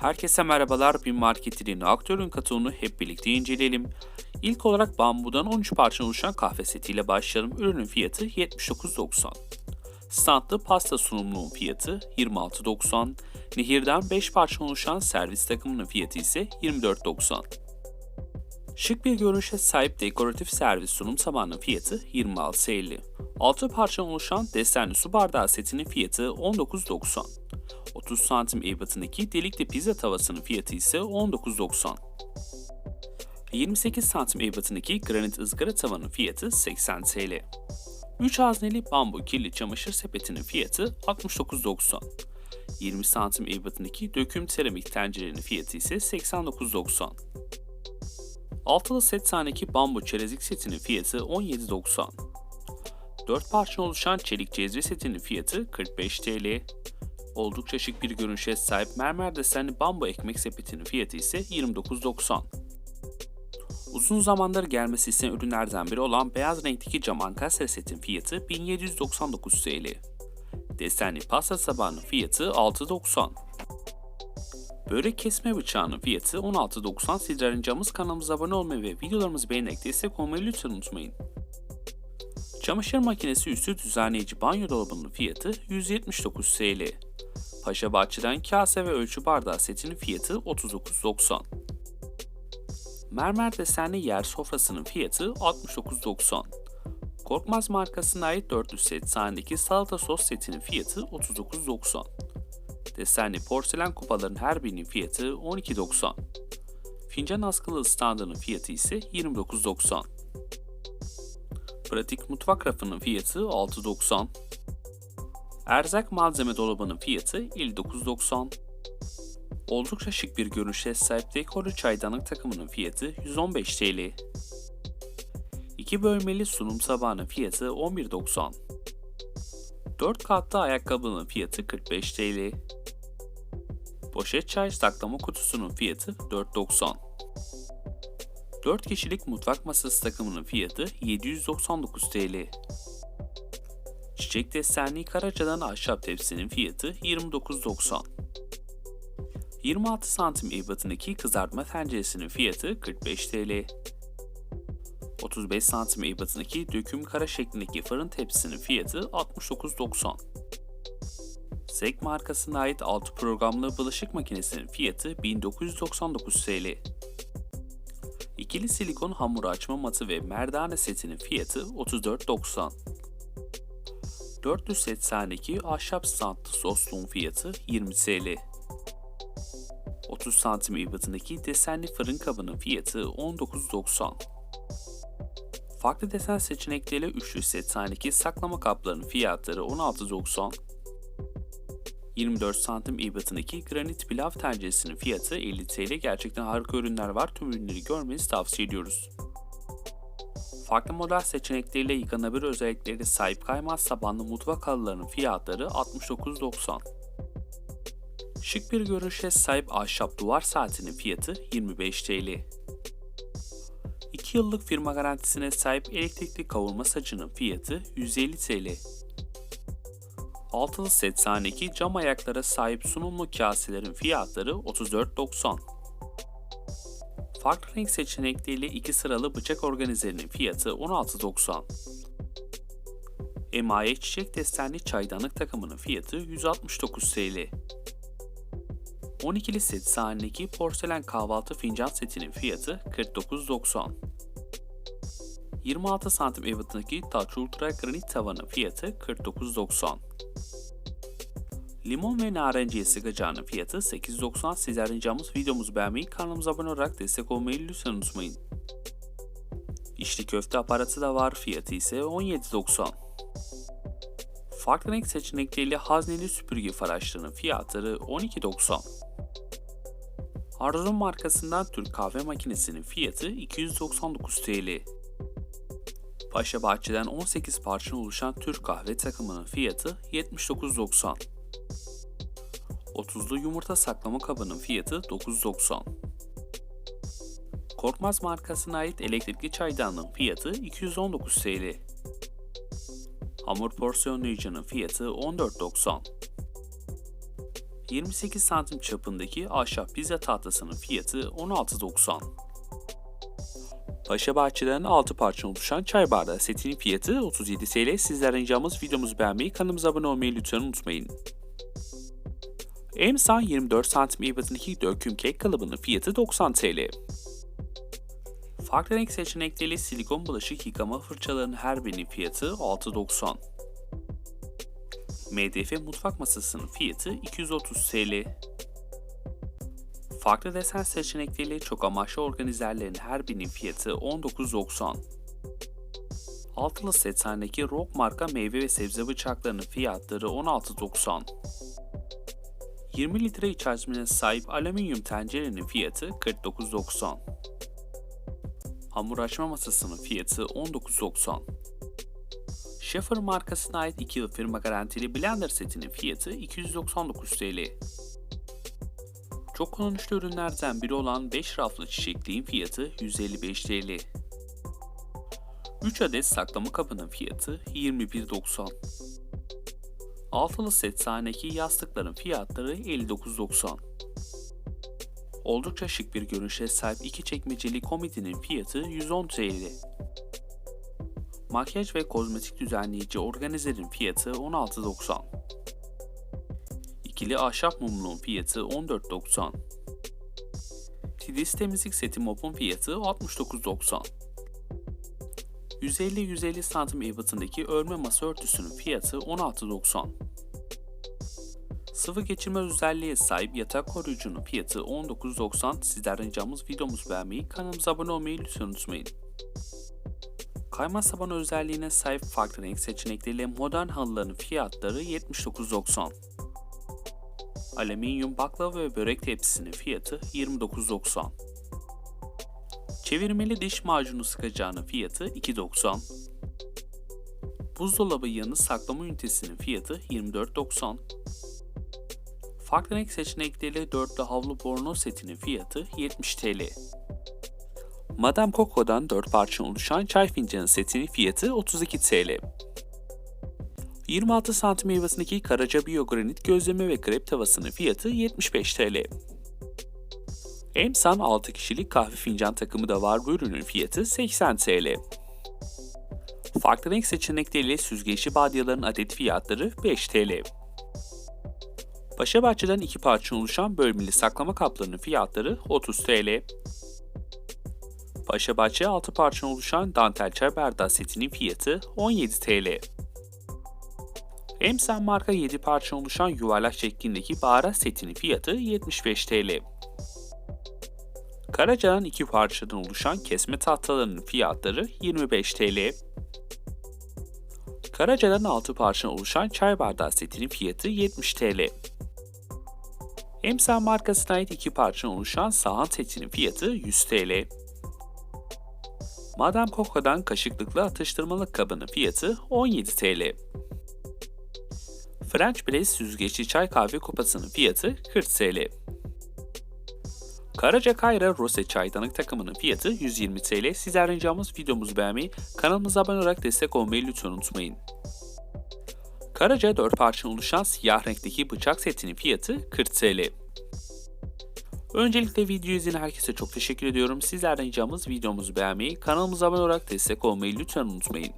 Herkese merhabalar. Bir marketin aktörün katılımını hep birlikte inceleyelim. İlk olarak bambudan 13 parça oluşan kahve setiyle başlayalım. Ürünün fiyatı 79.90. Standlı pasta sunumluğun fiyatı 26.90. Nehirden 5 parça oluşan servis takımının fiyatı ise 24.90. Şık bir görünüşe sahip dekoratif servis sunum tabağının fiyatı 26.50. 6 parça oluşan desenli su bardağı setinin fiyatı 19.90. 30 santim ebatındaki delikli pizza tavasının fiyatı ise 19.90. 28 santim ebatındaki granit ızgara tavanın fiyatı 80 TL. 3 hazneli bambu kirli çamaşır sepetinin fiyatı 69.90. 20 santim ebatındaki döküm seramik tencerenin fiyatı ise 89.90. Altılı set taneki bambu çerezlik setinin fiyatı 17.90. 4 parça oluşan çelik cezve setinin fiyatı 45 TL. Oldukça şık bir görünüşe sahip mermer desenli bambu ekmek sepetinin fiyatı ise 29.90. Uzun zamandır gelmesi istenen ürünlerden biri olan beyaz renkteki cam ankastre setin fiyatı 1799 TL. Desenli pasta tabağının fiyatı 6.90. Börek kesme bıçağının fiyatı 16.90. Sizler rincamız kanalımıza abone olmayı ve videolarımızı beğenerek destek olmayı lütfen unutmayın. Çamaşır makinesi üstü düzenleyici banyo dolabının fiyatı 179 TL. Paşa Bahçe'den kase ve ölçü bardağı setinin fiyatı 39.90. Mermer desenli yer sofrasının fiyatı 69.90. Korkmaz markasına ait 400 set sahnedeki salata sos setinin fiyatı 39.90. Desenli porselen kupaların her birinin fiyatı 12.90. Fincan askılı standının fiyatı ise 29.90. Pratik mutfak rafının fiyatı 6.90. Erzak malzeme dolabının fiyatı 59.90. Oldukça şık bir görünüşe sahip dekorlu çaydanlık takımının fiyatı 115 TL. 2 bölmeli sunum tabağının fiyatı 11.90. 4 katlı ayakkabının fiyatı 45 TL. Poşet çay saklama kutusunun fiyatı 4.90. 4 kişilik mutfak masası takımının fiyatı 799 TL. Çiçek desenli Karaca'dan ahşap tepsinin fiyatı 29.90. 26 santim ebatındaki kızartma tenceresinin fiyatı 45 TL. 35 santim ebatındaki döküm kara şeklindeki fırın tepsisinin fiyatı 69.90. Zek markasına ait 6 programlı bulaşık makinesinin fiyatı 1999 TL. İkili silikon hamur açma matı ve merdane setinin fiyatı 34.90. 400 set sahneki ahşap standlı sosluğun fiyatı 20 TL. 30 santim ebatındaki desenli fırın kabının fiyatı 19.90. Farklı desen seçenekleriyle 300 set sahneki saklama kaplarının fiyatları 16.90. 24 santim ebatındaki granit pilav tenceresinin fiyatı 50 TL. Gerçekten harika ürünler var. Tüm ürünleri görmenizi tavsiye ediyoruz. Farklı model seçenekleriyle yıkanabilir özelliklere sahip kaymaz sabanlı mutfak halılarının fiyatları 69.90. Şık bir görünüşe sahip ahşap duvar saatinin fiyatı 25 TL. 2 yıllık firma garantisine sahip elektrikli kavurma sacının fiyatı 150 TL. Altılı set sahneki cam ayaklara sahip sunumlu kaselerin fiyatları 34.90. Farklı renk seçenekleriyle iki sıralı bıçak organizerinin fiyatı 16.90. Emaye çiçek desenli çaydanlık takımının fiyatı 169 TL. 12'li set sahnedeki porselen kahvaltı fincan setinin fiyatı 49.90. 26 santim ebatındaki Touch Ultra granit tavanın fiyatı 49.90. Limon ve narenciye sıkacağının fiyatı 8.90. Sizler ricamız videomuzu beğenmeyi, kanalımıza abone olarak destek olmayı lütfen unutmayın. İçli köfte aparatı da var, fiyatı ise 17.90. Farklı renk seçenekleriyle hazneli süpürge faraşlarının fiyatları 12.90. Arzum markasından Türk kahve makinesinin fiyatı 299 TL. Paşa Bahçe'den 18 parça oluşan Türk kahve takımının fiyatı 79.90. 30'lu yumurta saklama kabının fiyatı 9.90. Korkmaz markasına ait elektrikli çaydanlığın fiyatı 219 TL. Hamur porsiyonlayıcının fiyatı 14.90. 28 santim çapındaki ahşap pizza tahtasının fiyatı 16.90. Paşa Bahçe'den 6 parça oluşan çay bardağı setinin fiyatı 37 TL. Sizlerden ricamız videomuzu beğenmeyi, kanalımıza abone olmayı lütfen unutmayın. Emsan 24 santim ebatındaki döküm kek kalıbının fiyatı 90 TL. Farklı renk seçenekleriyle silikon bulaşık yıkama fırçalarının her birinin fiyatı 6.90. MDF mutfak masasının fiyatı 230 TL. Farklı desen seçenekleriyle çok amaçlı organizerlerin her birinin fiyatı 19.90. Altılı set halindeki Rock marka meyve ve sebze bıçaklarının fiyatları 16.90. 20 litre iç hacmine sahip alüminyum tencerenin fiyatı 49.90. Hamur açma masasının fiyatı 19.90. Schaefer markasına ait 2 yıl firma garantili blender setinin fiyatı 299 TL. Çok kullanışlı ürünlerden biri olan 5 raflı çiçekliğin fiyatı 155 TL. 3 adet saklama kabının fiyatı 21.90. Altılı set sahneki yastıkların fiyatları 59.90. Oldukça şık bir görünüşe sahip iki çekmeceli komodinin fiyatı 110 TL. Makyaj ve kozmetik düzenleyici organizerin fiyatı 16.90. İkili ahşap mumluğun fiyatı 14.90. Tidis temizlik seti mopun fiyatı 69.90. 150-150 santim ebatındaki örme masa örtüsünün fiyatı 16.90. Sıvı geçirme özelliğe sahip yatak koruyucunun fiyatı 19.90. Sizlerden ricamız videomuzu beğenmeyi, kanalımıza abone olmayı lütfen unutmayın. Kayma saban özelliğine sahip farklı renk seçenekleriyle modern halıların fiyatları 79.90. Alüminyum baklava ve börek tepsisinin fiyatı 29.90. Çevirmeli diş macunu sıkacağının fiyatı 2.90. Buzdolabı yanı saklama ünitesinin fiyatı 24.90. Farklı renk seçenekleriyle dörtlü havlu bornoz setinin fiyatı 70 TL. Madame Coco'dan 4 parça oluşan çay fincanı setinin fiyatı 32 TL. 26 santim meyvesindeki Karaca Biyogranit gözleme ve krep tavasının fiyatı 75 TL. Emsan 6 kişilik kahve fincan takımı da var bu ürünün fiyatı 80 TL. Farklı renk seçenekleriyle süzgeçli badyaların adet fiyatları 5 TL. Paşa Bahçe'den iki parça oluşan bölmeli saklama kaplarının fiyatları 30 TL. Paşa Bahçe 6 parça oluşan dantel çay bardağı setinin fiyatı 17 TL. Emsen marka 7 parça oluşan yuvarlak şeklindeki baharat setinin fiyatı 75 TL. Karaca'nın iki parçadan oluşan kesme tahtalarının fiyatları 25 TL. Karaca'dan 6 parça oluşan çay bardağı setinin fiyatı 70 TL. Emsen markasına ait iki parça oluşan sahan setinin fiyatı 100 TL. Madame Coco'dan kaşıklıklı atıştırmalık kabının fiyatı 17 TL. French Press süzgeçli çay kahve kupasının fiyatı 40 TL. Karaca Kayra Rose çaydanlık takımının fiyatı 120 TL. Sizlerden ricamız videomuzu beğenmeyi, kanalımıza abone olarak destek olmayı lütfen unutmayın. Karaca 4 parça oluşan siyah renkteki bıçak setinin fiyatı 40 TL. Öncelikle videoyu izleyen herkese çok teşekkür ediyorum. Sizlerden ricamız videomuzu beğenmeyi, kanalımıza abone olarak destek olmayı lütfen unutmayın.